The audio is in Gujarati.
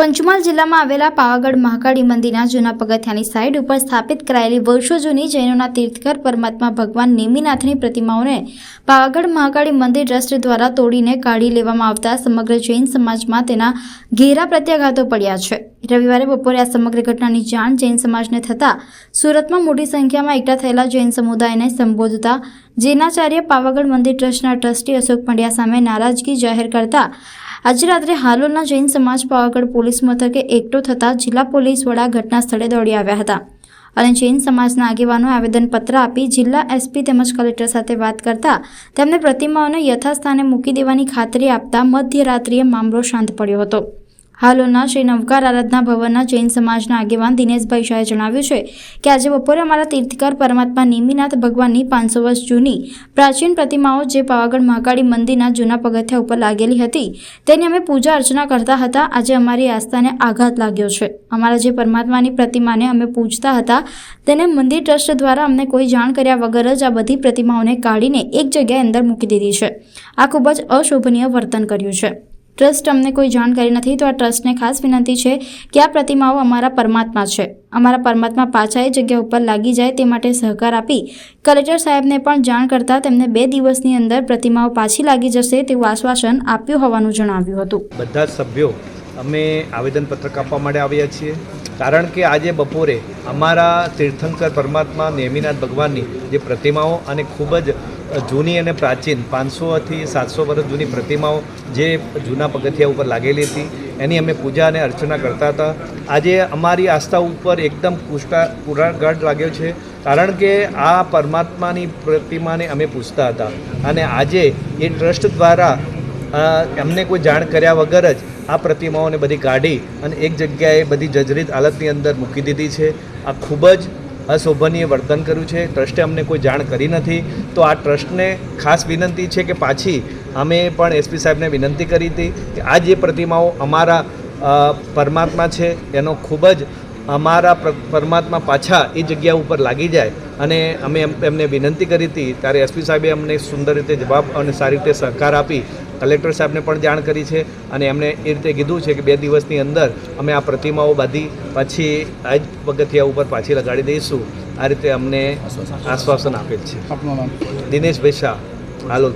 પંચમહાલ જિલ્લામાં આવેલા પાવાગઢ મહાકાળી મંદિરના જૂના પગથિયાની સાઇડ ઉપર સ્થાપિત કરાયેલી વર્ષો જૂની જૈનોના તીર્થકર પરમાત્મા ભગવાન નેમિનાથની પ્રતિમાઓને પાવાગઢ મહાકાળી મંદિર ટ્રસ્ટ દ્વારા તોડીને કાઢી લેવામાં આવતા સમગ્ર જૈન સમાજમાં તેના ઘેરા પ્રત્યાઘાતો પડ્યા છે. રવિવારે બપોરે આ સમગ્ર ઘટનાની જાણ જૈન સમાજને થતાં સુરતમાં મોટી સંખ્યામાં એકઠા થયેલા જૈન સમુદાયને સંબોધતા જૈનાચાર્ય પાવાગઢ મંદિર ટ્રસ્ટના ટ્રસ્ટી અશોક પંડ્યા સામે નારાજગી જાહેર કરતા આજે રાત્રે હાલોલના જૈન સમાજ પાવાગઢ પોલીસ મથકે એકઠો થતાં જિલ્લા પોલીસ વડા ઘટના સ્થળે દોડી આવ્યા હતા. અને જૈન સમાજના આગેવાનો આવેદનપત્ર આપી જિલ્લા એસપી તેમજ કલેક્ટર સાથે વાત કરતા તેમને પ્રતિમાઓને યથાસ્થાને મૂકી દેવાની ખાતરી આપતા મધ્યરાત્રિએ મામલો શાંત પડ્યો હતો. હાલોલના શ્રી નવકાર આરાધના ભવનના જૈન સમાજના આગેવાન દિનેશભાઈ શાહે જણાવ્યું છે કે આજે બપોરે અમારા તીર્થકર પરમાત્મા નિમિનાથ ભગવાનની પાંચસો વર્ષ જૂની પ્રાચીન પ્રતિમાઓ જે પાવાગઢ મહાકાળી મંદિરના જૂના પગથિયા ઉપર લાગેલી હતી, તેની અમે પૂજા અર્ચના કરતા હતા. આજે અમારી આસ્થાને આઘાત લાગ્યો છે. અમારા જે પરમાત્માની પ્રતિમાને અમે પૂજતા હતા, તેને મંદિર ટ્રસ્ટ દ્વારા અમને કોઈ જાણ કર્યા વગર જ આ બધી પ્રતિમાઓને કાઢીને એક જગ્યાએ અંદર મૂકી દીધી છે. આ ખૂબ જ અશોભનીય વર્તન કર્યું છે. ટ્રસ્ટ અમને કોઈ જાણકારી નથી, તો આ ટ્રસ્ટને ખાસ વિનંતી છે કે આ પ્રતિમાઓ અમારા પરમાત્મા છે. અમારા પરમાત્મા પાછા એ જગ્યા ઉપર લાગી જાય તે માટે સહકાર આપી કલેક્ટર સાહેબને પણ જાણ કરતાં તેમને બે દિવસની અંદર પ્રતિમાઓ પાછી લાગી જશે તેવું આશ્વાસન આપ્યું હોવાનું જણાવ્યું હતું. બધા સભ્યો અમે આવેદનપત્રક આપવા માટે આવ્યા છીએ. કારણ કે આજે બપોરે અમારા તીર્થંકર પરમાત્મા નેમિનાથ ભગવાનની જે પ્રતિમાઓ અને ખૂબ જ જૂની અને પ્રાચીન પાંચસોથી સાતસો વર્ષ જૂની પ્રતિમાઓ જે જૂના પગથિયા ઉપર લાગેલી હતી, એની અમે પૂજા અને અર્ચના કરતા હતા. આજે અમારી આસ્થા ઉપર એકદમ પુષ્ટા પુરાગાઢ લાગ્યો છે, કારણ કે આ પરમાત્માની પ્રતિમાને અમે પૂછતા હતા. અને આજે એ ટ્રસ્ટ દ્વારા એમને કોઈ જાણ કર્યા વગર જ આ પ્રતિમાઓને બધી કાઢી અને એક જગ્યાએ બધી જર્જરિત હાલતની અંદર મૂકી દીધી છે. આ ખૂબ જ અશોભનીય વર્તન કર્યું છે. ટ્રસ્ટે અમને કોઈ જાણ કરી નથી. તો આ ટ્રસ્ટને ખાસ વિનંતી છે કે પાછી અમે પણ એસપી સાહેબને વિનંતી કરી હતી કે આ જે પ્રતિમાઓ અમારા પરમાત્મા છે, એનો ખૂબ જ અમારા પરમાત્મા પાછા એ જગ્યા ઉપર લાગી જાય અને અમે એમ- એમને વિનંતી કરી હતી. ત્યારે એસપી સાહેબે અમને સુંદર રીતે જવાબ અને સારી રીતે સહકાર આપી કલેક્ટર સાહેબને પણ જાણ કરી છે અને એમણે એ રીતે કીધું છે કે બે દિવસની અંદર અમે આ પ્રતિમાઓ બાંધી પછી આ જ પગથિયા ઉપર પાછી લગાડી દઈશું. આ રીતે અમને આશ્વાસન આપેલ છે. દિનેશભાઈ શાહ હાલોલ.